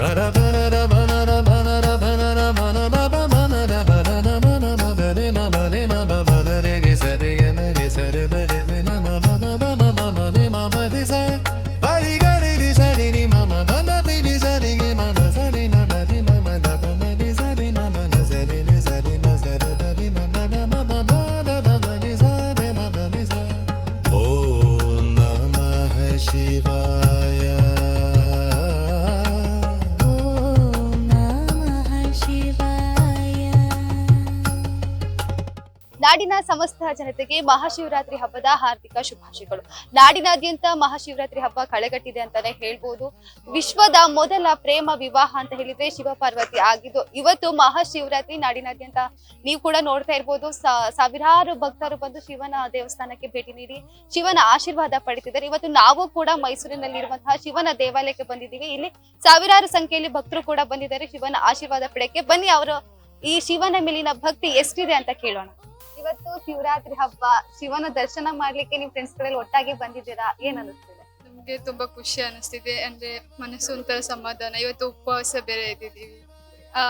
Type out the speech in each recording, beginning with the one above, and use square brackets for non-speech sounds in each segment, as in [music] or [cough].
Ba-da-ba. ನಾಡಿನ ಸಮಸ್ತ ಜನತೆಗೆ ಮಹಾಶಿವರಾತ್ರಿ ಹಬ್ಬದ ಹಾರ್ದಿಕ ಶುಭಾಶಯಗಳು. ನಾಡಿನಾದ್ಯಂತ ಮಹಾಶಿವರಾತ್ರಿ ಹಬ್ಬ ಕಳೆಗಟ್ಟಿದೆ ಅಂತಾನೆ ಹೇಳ್ಬೋದು. ವಿಶ್ವದ ಮೊದಲ ಪ್ರೇಮ ವಿವಾಹ ಅಂತ ಹೇಳಿದ್ರೆ ಶಿವ ಪಾರ್ವತಿ ಆಗಿದ್ದು, ಇವತ್ತು ಮಹಾಶಿವರಾತ್ರಿ ನಾಡಿನಾದ್ಯಂತ ನೀವು ಕೂಡ ನೋಡ್ತಾ ಇರ್ಬೋದು. ಸಾವಿರಾರು ಭಕ್ತರು ಬಂದು ಶಿವನ ದೇವಸ್ಥಾನಕ್ಕೆ ಭೇಟಿ ನೀಡಿ, ಶಿವನ ಆಶೀರ್ವಾದ ಪಡಿತಿದ್ದಾರೆ ಇವತ್ತು ನಾವು ಕೂಡ ಮೈಸೂರಿನಲ್ಲಿರುವಂತಹ ಶಿವನ ದೇವಾಲಯಕ್ಕೆ ಬಂದಿದ್ದೀವಿ. ಇಲ್ಲಿ ಸಾವಿರಾರು ಸಂಖ್ಯೆಯಲ್ಲಿ ಭಕ್ತರು ಕೂಡ ಬಂದಿದ್ದಾರೆ. ಶಿವನ ಆಶೀರ್ವಾದ ಪಡೆಯಕ್ಕೆ ಬನ್ನಿ ಅವರು. ಈ ಶಿವನ ಮೇಲಿನ ಭಕ್ತಿ ಎಷ್ಟಿದೆ ಅಂತ ಕೇಳೋಣ. ಇವತ್ತು ಶಿವರಾತ್ರಿ ಹಬ್ಬ ಶಿವನ ದರ್ಶನ ಮಾಡ್ಲಿಕ್ಕೆ ನಿಮ್ ಫ್ರೆಂಡ್ಸ್ ಗಳೆಲ್ಲ ಒಟ್ಟಾಗಿ ಬಂದಿದ್ದೀರಾ? ಏನ್ ಅನಿಸ್ತಿದೆ? ನಮ್ಗೆ ತುಂಬಾ ಖುಷಿ ಅನಿಸ್ತಿದೆ. ಅಂದ್ರೆ ಮನಸ್ಸು ಒಂಥರ ಸಮಾಧಾನ. ಇವತ್ತು ಉಪವಾಸ ಬೇರೆ ಇದ್ದಿದ್ದೀವಿ. ಆ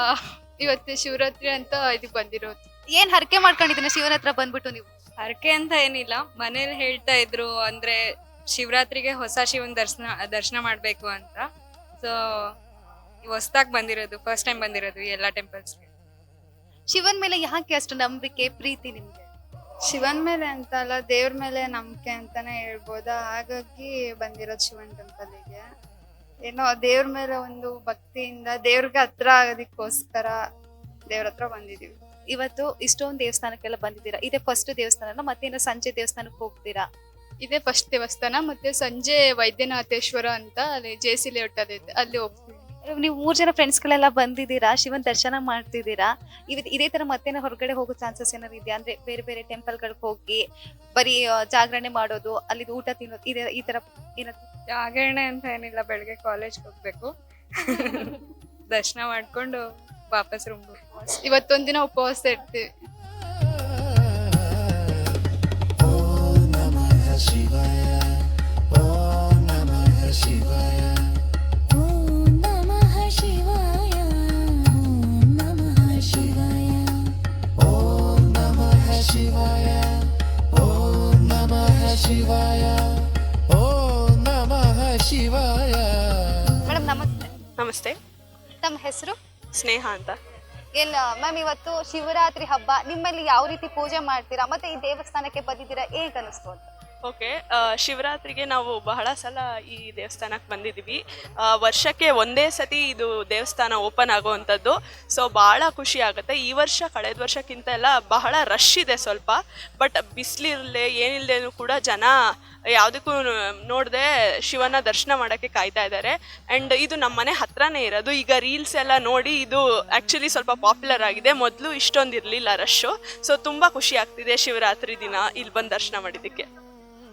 ಇವತ್ತು ಶಿವರಾತ್ರಿ ಅಂತ ಇದಕ್ಕೆ ಬಂದಿರೋದು. ಏನ್ ಹರಕೆ ಮಾಡ್ಕೊಂಡಿದ್ದೀನ ಶಿವನ ಹತ್ರ ಬಂದ್ಬಿಟ್ಟು ನೀವು? ಹರಕೆ ಅಂತ ಏನಿಲ್ಲ. ಮನೇಲಿ ಹೇಳ್ತಾ ಇದ್ರು ಅಂದ್ರೆ ಶಿವರಾತ್ರಿಗೆ ಹೊಸ ಶಿವನ್ ದರ್ಶನ ದರ್ಶನ ಮಾಡ್ಬೇಕು ಅಂತ. ಸೊ ಹೊಸ್ದಾಗ್ ಬಂದಿರೋದು ಫಸ್ಟ್ ಟೈಮ್ ಬಂದಿರೋದು ಈ ಎಲ್ಲಾ ಟೆಂಪಲ್ಸ್ಗೆ ಶಿವನ್ ಮೇಲೆ ಯಾಕೆ ಅಷ್ಟು ನಂಬಿಕೆ ಪ್ರೀತಿ ನಿಮ್ಗೆ? ಶಿವನ್ ಮೇಲೆ ಅಂತ ಅಲ್ಲ ದೇವ್ರ ಮೇಲೆ ನಂಬಿಕೆ ಅಂತಾನೆ ಹೇಳ್ಬೋದಾ? ಹಾಗಾಗಿ ಬಂದಿರೋದು ಶಿವನ್ ಟೆಂಪಲ್ಗೆ ಏನೋ ದೇವ್ರ ಮೇಲೆ ಒಂದು ಭಕ್ತಿಯಿಂದ ದೇವ್ರಿಗೆ ಹತ್ರ ಆಗೋದಕ್ಕೋಸ್ಕರ ದೇವ್ರ ಹತ್ರ ಬಂದಿದೀವಿ. ಇವತ್ತು ಇಷ್ಟೊಂದು ದೇವಸ್ಥಾನಕ್ಕೆಲ್ಲ ಬಂದಿದ್ದೀರಾ? ಇದೇ ಫಸ್ಟ್ ದೇವಸ್ಥಾನ ಮತ್ತೆ ಏನೋ ಸಂಜೆ ದೇವಸ್ಥಾನಕ್ಕೆ ಹೋಗ್ತೀರಾ? ಇದೇ ಫಸ್ಟ್ ದೇವಸ್ಥಾನ ಮತ್ತೆ ಸಂಜೆ ವೈದ್ಯನಾಥೇಶ್ವರ ಅಂತ ಅಲ್ಲಿ ಜೆ ಸಿ ಲೇಔಟ್ ಅಲ್ಲಿ ಇದೆ ಅಲ್ಲಿ ಹೋಗ್ತೀವಿ. ನೀವು ಮೂರ್ ಜನ ಫ್ರೆಂಡ್ಸ್ ಗಳೆಲ್ಲ ಬಂದಿದ್ದೀರಾ? ಶಿವನ್ ದರ್ಶನ ಮಾಡ್ತಿದ್ದೀರಾ? ಇವತ್ ಇದೇ ತರ ಮತ್ತೆ ಹೊರಗಡೆ ಹೋಗೋ ಚಾನ್ಸಸ್ ಏನಾದ್ರು ಇದೆಯಾ? ಅಂದ್ರೆ ಬೇರೆ ಬೇರೆ ಟೆಂಪಲ್ ಗಳಿಗೆ ಹೋಗಿ ಬರೀ ಆ, ಜಾಗರಣೆ ಮಾಡೋದು ಅಲ್ಲಿ ಊಟ ತಿನ್ನೋದು ಇದೆ ಈ ತರ ಏನಾದ್ರು? ಜಾಗರಣೆ ಅಂತ ಏನಿಲ್ಲ ಬೆಳಗ್ಗೆ ಕಾಲೇಜ್ ಹೋಗ್ಬೇಕು. [laughs] ದರ್ಶನ ಮಾಡ್ಕೊಂಡು ವಾಪಸ್ ರೂಮ್ ಇವತ್ತೊಂದಿನ ಉಪವಾಸ ಇರ್ತೀವಿ ನಮಸ್ತೆ. ತಮ್ಮ ಹೆಸರು? ಸ್ನೇಹ ಅಂತ. ಎಲ್ಲ ಮ್ಯಾಮ್ ಇವತ್ತು ಶಿವರಾತ್ರಿ ಹಬ್ಬ ನಿಮ್ಮಲ್ಲಿ ಯಾವ ರೀತಿ ಪೂಜೆ ಮಾಡ್ತೀರಾ? ಮತ್ತೆ ಈ ದೇವಸ್ಥಾನಕ್ಕೆ ಬಂದಿದ್ದೀರಾ ಹೇಗೆ ಅನಿಸ್ತು ಅಂತ? ಓಕೆ ಶಿವರಾತ್ರಿಗೆ ನಾವು ಬಹಳ ಸಲ ಈ ದೇವಸ್ಥಾನಕ್ಕೆ ಬಂದಿದ್ದೀವಿ. ವರ್ಷಕ್ಕೆ ಒಂದೇ ಸತಿ ಇದು ದೇವಸ್ಥಾನ ಓಪನ್ ಆಗುವಂಥದ್ದು. ಸೊ, ಭಾಳ ಖುಷಿ ಆಗುತ್ತೆ. ಈ ವರ್ಷ, ಕಳೆದ ವರ್ಷಕ್ಕಿಂತ ಎಲ್ಲ ಬಹಳ ರಶ್ ಇದೆ ಸ್ವಲ್ಪ. ಬಟ್ ಬಿಸಿಲಿರಲಿ ಏನಿಲ್ಲದೇನು ಕೂಡ ಜನ ಯಾವುದಕ್ಕೂ ನೋಡದೆ ಶಿವನ ದರ್ಶನ ಮಾಡೋಕ್ಕೆ ಕಾಯ್ತಾ ಇದ್ದಾರೆ. ಆ್ಯಂಡ್ ಇದು ನಮ್ಮ ಮನೆ ಹತ್ರನೇ ಇರೋದು. ಈಗ ರೀಲ್ಸ್ ಎಲ್ಲ ನೋಡಿ ಇದು ಆ್ಯಕ್ಚುಲಿ ಸ್ವಲ್ಪ ಪಾಪ್ಯುಲರ್ ಆಗಿದೆ. ಮೊದಲು ಇಷ್ಟೊಂದು ಇರಲಿಲ್ಲ ರಶ್ಶು. ಸೊ, ತುಂಬ ಖುಷಿ ಆಗ್ತಿದೆ ಶಿವರಾತ್ರಿ ದಿನ ಇಲ್ಲಿ ಬಂದು ದರ್ಶನ ಮಾಡಿದ್ದಕ್ಕೆ.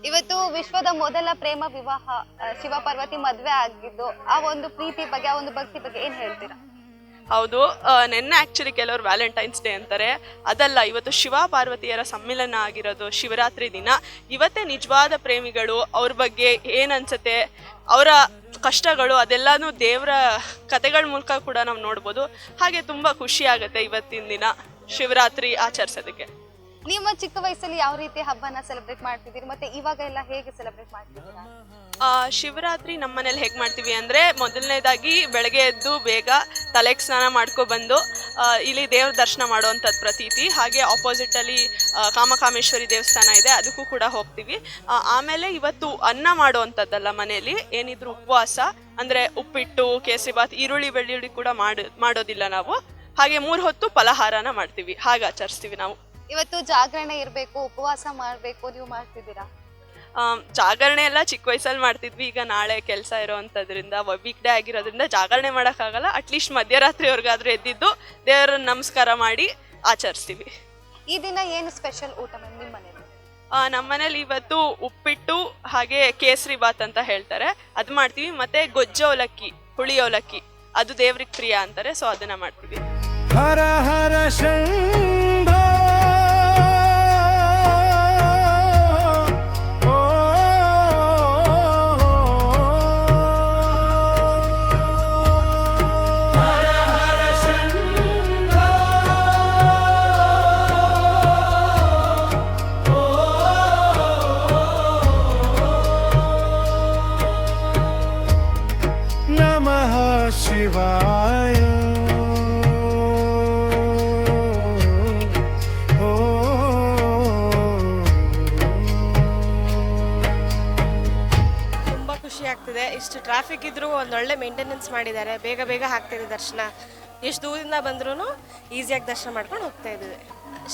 ಇವತ್ತು ವಿಶ್ವದ ಮೊದಲ ಪ್ರೇಮ ವಿವಾಹ ಶಿವ ಪಾರ್ವತಿ ಮದ್ವೆ ಆಗಿದ್ದು, ಆ ಒಂದು ಪ್ರೀತಿ ಬಗ್ಗೆ, ಆ ಒಂದು ಭಕ್ತಿ ಬಗ್ಗೆ ಏನ್ ಹೇಳ್ತೀರಾ? ಹೌದು ನಿನ್ನೆ ಆ್ಯಕ್ಚುಲಿ ಕೆಲವರು ವ್ಯಾಲೆಂಟೈನ್ಸ್ ಡೇ ಅಂತಾರೆ. ಅದಲ್ಲ, ಇವತ್ತು ಶಿವ ಪಾರ್ವತಿಯರ ಸಮ್ಮಿಲನ ಆಗಿರೋದು ಶಿವರಾತ್ರಿ ದಿನ. ಇವತ್ತೇ ನಿಜವಾದ ಪ್ರೇಮಿಗಳು, ಅವ್ರ ಬಗ್ಗೆ ಏನ್ ಅನ್ಸುತ್ತೆ, ಅವರ ಕಷ್ಟಗಳು, ಅದೆಲ್ಲನೂ ದೇವರ ಕತೆಗಳ ಮೂಲಕ ಕೂಡ ನಾವು ನೋಡ್ಬೋದು. ಹಾಗೆ ತುಂಬ ಖುಷಿ ಆಗುತ್ತೆ ಇವತ್ತಿನ ದಿನ ಶಿವರಾತ್ರಿ ಆಚರಿಸೋದಕ್ಕೆ. ನಿಮ್ಮ ಚಿಕ್ಕ ವಯಸ್ಸಲ್ಲಿ ಯಾವ ರೀತಿ ಹಬ್ಬನ ಸೆಲೆಬ್ರೇಟ್ ಮಾಡ್ತಿದ್ದೀರಿ? ಮತ್ತೆ ಇವಾಗ ಎಲ್ಲ ಹೇಗೆ ಸೆಲೆಬ್ರೇಟ್ ಮಾಡ್ತಿದ್ದೀರಾ? ಆ, ಶಿವರಾತ್ರಿ ನಮ್ಮ ಮನೇಲಿ ಹೇಗೆ ಮಾಡ್ತೀವಿ ಅಂದ್ರೆ ಮೊದಲನೇದಾಗಿ ಬೆಳಗ್ಗೆ ಎದ್ದು ಬೇಗ ತಲೆಗೆ ಸ್ನಾನ ಮಾಡ್ಕೊಬಂದು ಬಂದು ಇಲ್ಲಿ ದೇವ್ರ ದರ್ಶನ ಮಾಡುವಂಥದ್ದು ಪ್ರತೀತಿ. ಹಾಗೆ ಆಪೋಸಿಟಲ್ಲಿ ಕಾಮಕಾಮೇಶ್ವರಿ ದೇವಸ್ಥಾನ ಇದೆ ಅದಕ್ಕೂ ಕೂಡ ಹೋಗ್ತೀವಿ. ಆಮೇಲೆ ಇವತ್ತು ಅನ್ನ ಮಾಡುವಂಥದ್ದಲ್ಲ ಮನೆಯಲ್ಲಿ ಏನಿದ್ರು ಉಪವಾಸ ಅಂದ್ರೆ ಉಪ್ಪಿಟ್ಟು ಕೇಸರಿಬಾತ್ ಈರುಳ್ಳಿ ಬೆಳ್ಳುಳ್ಳಿ ಕೂಡ ಮಾಡಿ ಮಾಡೋದಿಲ್ಲ ನಾವು. ಹಾಗೆ ಮೂರು ಹೊತ್ತು ಫಲಹಾರನ ಮಾಡ್ತೀವಿ. ಹಾಗೆ ಆಚರಿಸ್ತೀವಿ ನಾವು. ಇವತ್ತು ಜಾಗರಣೆ ಇರಬೇಕು ಉಪವಾಸ ಮಾಡಬೇಕು ನೀವು ಮಾಡ್ತಿದ್ದೀರಾ? ಆಮ್, ಜಾಗರಣೆ ಎಲ್ಲ ಚಿಕ್ಕ ವಯಸ್ಸಲ್ಲಿ ಮಾಡ್ತಿದ್ವಿ. ಈಗ ನಾಳೆ ಕೆಲಸ ಇರೋವಂಥದ್ರಿಂದ ವೀಕ್ ಡೇ ಆಗಿರೋದ್ರಿಂದ ಜಾಗರಣೆ ಮಾಡೋಕ್ಕಾಗಲ್ಲ. ಅಟ್ಲೀಸ್ಟ್ ಮಧ್ಯರಾತ್ರಿವರೆಗಾದರೂ ಎದ್ದಿದ್ದು ದೇವರ ನಮಸ್ಕಾರ ಮಾಡಿ ಆಚರಿಸ್ತೀವಿ. ಈ ದಿನ ಏನು ಸ್ಪೆಷಲ್ ಊಟ ಮ್ಯಾಮ್ ನಿಮ್ಮ ಮನೇಲಿ? ನಮ್ಮ ಮನೇಲಿ ಇವತ್ತು ಉಪ್ಪಿಟ್ಟು ಹಾಗೆ ಕೇಸರಿ ಬಾತ್ ಅಂತ ಹೇಳ್ತಾರೆ. ಅದು ಮಾಡ್ತೀವಿ. ಮತ್ತೆ ಗೊಜ್ಜು ಅವಲಕ್ಕಿ ಹುಳಿ ಅವಲಕ್ಕಿ. ಅದು ದೇವ್ರಿಗೆ ಪ್ರಿಯ ಅಂತಾರೆ. ಸೊ ಅದನ್ನ ಮಾಡ್ತೀವಿ. ಹರ ಹರ ಶಂಭೋ ಶಿವಾಯ. ತುಂಬ ಖುಷಿ ಆಗ್ತಿದೆ. ಇಷ್ಟು ಟ್ರಾಫಿಕ್ ಇದ್ರೂ ಒಂದೊಳ್ಳೆ ಮೇಂಟೆನೆನ್ಸ್ ಮಾಡಿದ್ದಾರೆ. ಬೇಗ ಬೇಗ ಹಾಕ್ತಿದೆ ದರ್ಶನ. ಎಷ್ಟು ದೂರದಿಂದ ಬಂದ್ರೂ ಈಸಿಯಾಗಿ ದರ್ಶನ ಮಾಡ್ಕೊಂಡು ಹೋಗ್ತಾ ಇದ್ದೀವಿ.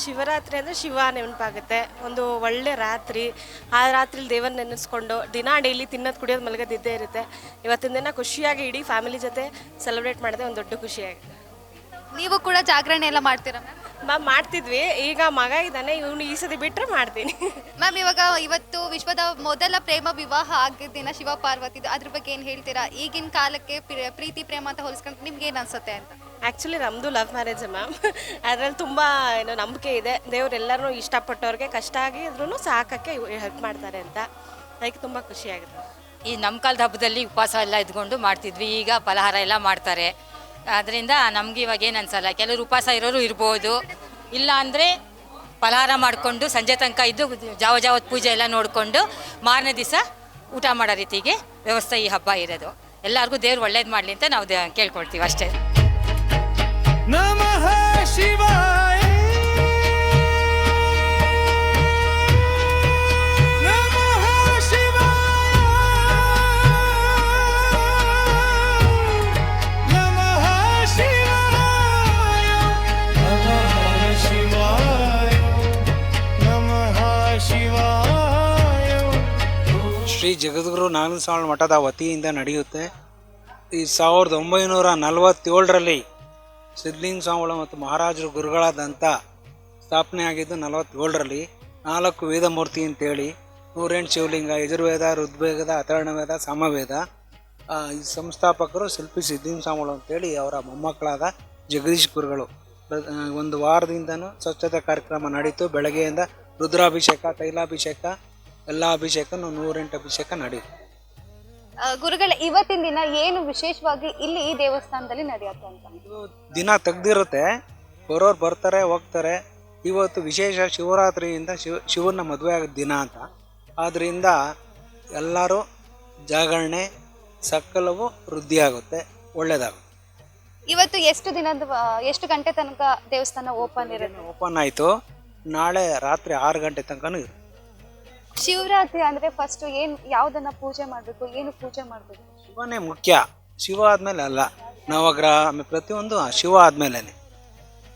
ಶಿವರಾತ್ರಿ ಅಂದರೆ ಶಿವ ನೆನಪಾಗುತ್ತೆ. ಒಂದು ಒಳ್ಳೆ ರಾತ್ರಿ. ಆ ರಾತ್ರಿಲಿ ದೇವರ ನೆನೆಸ್ಕೊಂಡು ದಿನ ಡೈಲಿ ತಿನ್ನೋದು ಕುಡಿಯೋದು ಮಲಗೋದಿದ್ದೇ ಇರುತ್ತೆ. ಇವತ್ತಿನ ದಿನ ಖುಷಿಯಾಗಿ ಇಡೀ ಫ್ಯಾಮಿಲಿ ಜೊತೆ ಸೆಲೆಬ್ರೇಟ್ ಮಾಡಿದೆ ಒಂದು ದೊಡ್ಡ ಖುಷಿಯಾಗಿದೆ ನೀವು ಕೂಡ ಜಾಗರಣೆ ಎಲ್ಲ ಮಾಡ್ತೀರಾ ಮ್ಯಾಮ್? ಮ್ಯಾಮ್ ಮಾಡ್ತಿದ್ವಿ. ಈಗ ಮಗ ಇದ್ದಾನೆ ಇವನು ಈ ಸತಿ ಬಿಟ್ಟರೆ ಮಾಡ್ತೀನಿ. ಮ್ಯಾಮ್ ಇವಾಗ ಇವತ್ತು ವಿಶ್ವದ ಮೊದಲ ಪ್ರೇಮ ವಿವಾಹ ಆಗಿದ್ದಿನ ಶಿವ ಪಾರ್ವತಿದು. ಅದ್ರ ಬಗ್ಗೆ ಏನು ಹೇಳ್ತೀರಾ? ಈಗಿನ ಕಾಲಕ್ಕೆ ಪ್ರ- ಪ್ರೀತಿ ಪ್ರೇಮ ಅಂತ ಹೋಲಿಸ್ಕೊಂಡು ನಿಮ್ಗೆ ಏನು ಅನ್ಸುತ್ತೆ ಅಂತ? ಆ್ಯಕ್ಚುಲಿ ನಮ್ಮದು ಲವ್ ಮ್ಯಾರೇಜ್ ಮ್ಯಾಮ್ ಅದರಲ್ಲಿ ತುಂಬ ಏನೋ ನಂಬಿಕೆ ಇದೆ. ದೇವರೆಲ್ಲರೂ ಇಷ್ಟಪಟ್ಟವ್ರಿಗೆ ಕಷ್ಟ ಆಗಿದ್ರೂ ಸಾಕಕ್ಕೆ ಹೆಲ್ಪ್ ಮಾಡ್ತಾರೆ ಅಂತ. ಅದಕ್ಕೆ ತುಂಬ ಖುಷಿಯಾಗುತ್ತೆ ಈ ನಮ್ಮ ಕಾಲದ ಹಬ್ಬದಲ್ಲಿ ಉಪವಾಸ ಎಲ್ಲ ಇದ್ಕೊಂಡು ಮಾಡ್ತಿದ್ವಿ. ಈಗ ಫಲಹಾರ ಎಲ್ಲ ಮಾಡ್ತಾರೆ. ಅದರಿಂದ ನಮ್ಗೆ ಇವಾಗ ಏನು ಅನ್ಸಲ್ಲ. ಕೆಲವರು ಉಪವಾಸ ಇರೋರು ಇರ್ಬೋದು. ಇಲ್ಲ ಅಂದರೆ ಫಲಹಾರ ಮಾಡಿಕೊಂಡು ಸಂಜೆ ತನಕ ಇದ್ದು ಜಾವ ಜಾವತ್ ಪೂಜೆ ಎಲ್ಲ ನೋಡಿಕೊಂಡು ಮಾರನೇ ದಿವಸ ಊಟ ಮಾಡೋ ರೀತಿಗೆ ವ್ಯವಸ್ಥೆ ಈ ಹಬ್ಬ ಇರೋದು. ಎಲ್ಲರಿಗೂ ದೇವ್ರು ಒಳ್ಳೇದು ಮಾಡಲಿ ಅಂತ ನಾವು ಕೇಳ್ಕೊಳ್ತೀವಿ ಅಷ್ಟೇ. ನಮಃ ನಮಃ ನಮಃ ಶ್ರೀ ಜಗದ್ಗುರು ನಾಗಸ್ವಾಮಿ ಮಠದ ವತಿಯಿಂದ ನಡೆಯುತ್ತೆ. ಈ ಸಾವಿರದ ಒಂಬೈನೂರ ನಲವತ್ತೇಳರಲ್ಲಿ ಸಿದ್ಧಲಿಂಗ ಸ್ವಾಮಿಗಳು ಮತ್ತು ಮಹಾರಾಜರು ಗುರುಗಳಾದಂಥ ಸ್ಥಾಪನೆ ಆಗಿದ್ದು ನಲವತ್ತೇಳರಲ್ಲಿ ನಾಲ್ಕು ವೇದ ಮೂರ್ತಿ ಅಂತೇಳಿ, ನೂರೆಂಟು ಶಿವಲಿಂಗ, ಯಜುರ್ವೇದ ಋದ್ವೇದ ಅಥರ್ಣವೇದ ಸಾಮವೇದ. ಈ ಸಂಸ್ಥಾಪಕರು ಶಿಲ್ಪಿ ಸಿದ್ಧಲಿಂಗ ಸ್ವಾಮಿಗಳು ಅಂತೇಳಿ ಅವರ ಮೊಮ್ಮಕ್ಕಳಾದ ಜಗದೀಶ್ ಗುರುಗಳು. ಒಂದು ವಾರದಿಂದನೂ ಸ್ವಚ್ಛತಾ ಕಾರ್ಯಕ್ರಮ ನಡೀತು. ಬೆಳಗ್ಗೆಯಿಂದ ರುದ್ರಾಭಿಷೇಕ, ತೈಲಾಭಿಷೇಕ, ಎಲ್ಲ ಅಭಿಷೇಕನೂ ನೂರೆಂಟು ಅಭಿಷೇಕ ನಡೆಯಿತು ಗುರುಗಳೇ ಇವತ್ತಿನ ದಿನ ಏನು ವಿಶೇಷವಾಗಿ ಇಲ್ಲಿ ಈ ದೇವಸ್ಥಾನದಲ್ಲಿ ನಡೆಯುತ್ತೆ ಅಂತ? ಇದು ದಿನ ತೆಗ್ದಿರುತ್ತೆ. ಬರೋರು ಬರ್ತಾರೆ ಹೋಗ್ತಾರೆ. ಇವತ್ತು ವಿಶೇಷ ಶಿವರಾತ್ರಿಯಿಂದ ಶಿವ ಶಿವನ ಮದುವೆ ಆಗೋ ದಿನ ಅಂತ. ಆದ್ದರಿಂದ ಎಲ್ಲರೂ ಜಾಗರಣೆ ಸಕಲವು ವೃದ್ಧಿಯಾಗುತ್ತೆ ಒಳ್ಳೆಯದಾಗುತ್ತೆ ಇವತ್ತು ಎಷ್ಟು ದಿನದ ಎಷ್ಟು ಗಂಟೆ ತನಕ ದೇವಸ್ಥಾನ ಓಪನ್ ಇರುತ್ತೆ? ಓಪನ್ ಆಯಿತು. ನಾಳೆ ರಾತ್ರಿ ಆರು ಗಂಟೆ ತನಕನೂ ಇರುತ್ತೆ. ಶಿವರಾತ್ರಿ ಅಂದ್ರೆ ಫಸ್ಟ್ ಏನ್ ಯಾವ್ದನ್ನ ಪೂಜೆ ಮಾಡ್ಬೇಕು ಏನು ಪೂಜೆ ಮಾಡ್ಬೇಕು? ಶಿವನೇ ಮುಖ್ಯ. ಶಿವ ಆದಮೇಲೆ ಅಲ್ಲ ನವಗ್ರಹ ಆಮೇಲೆ ಪ್ರತಿಯೊಂದು ಶಿವ ಆದಮೇಲೆ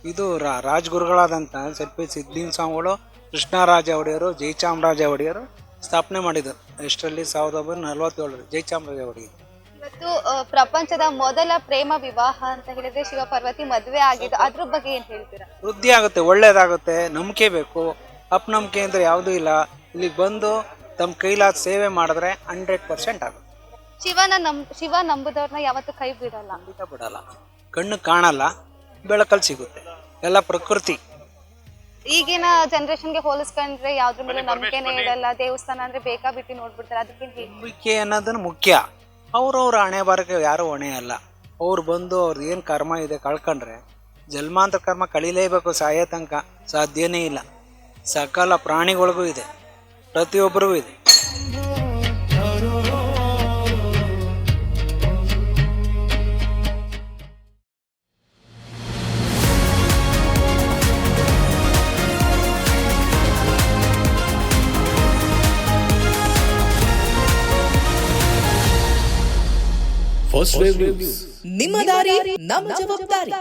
ಇದು ರಾ ರಾಜಗುರುಗಳಾದಂಥ ಸ್ವಲ್ಪ ಸಿದ್ದಿನ ಸ್ವಾಮಿಗಳು ಕೃಷ್ಣರಾಜ ಒಡೆಯರು ಜಯಚಾಮರಾಜ ಒಡೆಯರು ಸ್ಥಾಪನೆ ಮಾಡಿದರು ಎಷ್ಟರಲ್ಲಿ? ಸಾವಿರದ ಒಂಬೈನೂರ ನಲವತ್ತೇಳರಲ್ಲಿ ಜಯಚಾಮರಾಜ ಒಡೆಯರು. ಇವತ್ತು ಪ್ರಪಂಚದ ಮೊದಲ ಪ್ರೇಮ ವಿವಾಹ ಅಂತ ಹೇಳಿದ್ರೆ ಶಿವ ಪಾರ್ವತಿ ಮದುವೆ ಆಗಿದ್ದು ಅದ್ರ ಬಗ್ಗೆ ಏನ್ ಹೇಳ್ತೀರಾ? ವೃದ್ಧಿ ಆಗುತ್ತೆ ಒಳ್ಳೇದಾಗುತ್ತೆ ನಂಬಿಕೆ ಬೇಕು. ಅಪ್ನಂಬಿಕೆ ಅಂದ್ರೆ ಯಾವುದೂ ಇಲ್ಲ. ಇಲ್ಲಿಗೆ ಬಂದು ತಮ್ಮ ಕೈಲಾದ ಸೇವೆ ಮಾಡಿದ್ರೆ ಹಂಡ್ರೆಡ್ ಪರ್ಸೆಂಟ್ ಆಗುತ್ತೆ. ಶಿವನ ನಮ್ ಶಿವ ನಂಬುದವ್ರನ್ನ ಯಾವತ್ತೂ ಕೈ ಬಿಡಲ್ಲ. ಖಂಡಿತ ಬಿಡಲ್ಲ. ಕಣ್ಣು ಕಾಣಲ್ಲ ಬೆಳಕಲ್ಲಿ ಸಿಗುತ್ತೆ. ಎಲ್ಲ ಪ್ರಕೃತಿ. ಈಗಿನ ಜನರೇಷನ್ಗೆ ಹೋಲಿಸ್ಕೊಂಡ್ರೆ ಯಾವ್ದ್ರ ಮೇಲೆ ನಂಬಿಕೆನೇ ಇಡಲ್ಲ ದೇವಸ್ಥಾನ ಅಂದ್ರೆ ಬೇಕಾ ಬಿಟ್ಟು ನೋಡ್ಬಿಡ್ತಾರೆ ಅದಕ್ಕೆ ಹೇಗೆ. ನಂಬಿಕೆ ಅನ್ನೋದನ್ನ ಮುಖ್ಯ. ಅವ್ರವ್ರ ಹಣೆ ಬಾರಕ್ಕೆ ಯಾರು ಹೊಣೆ ಅಲ್ಲ. ಅವ್ರು ಬಂದು ಅವ್ರದ್ದು ಏನು ಕರ್ಮ ಇದೆ ಕಳ್ಕೊಂಡ್ರೆ ಜನ್ಮಾಂತರ ಕರ್ಮ ಕಳಿಲೇಬೇಕು ಸಾಯೋ ತನಕ. ಸಾಧ್ಯನೇ ಇಲ್ಲ. ಸಕಲ ಪ್ರಾಣಿಗಳಿಗೂ ಇದೆ. ಪ್ರತಿಯೊಬ್ಬರಿಗೂ ಇದೆ. ನಿಮ್ಮ ದಾರಿ ನಮ್ಮ ಜವಾಬ್ದಾರಿ.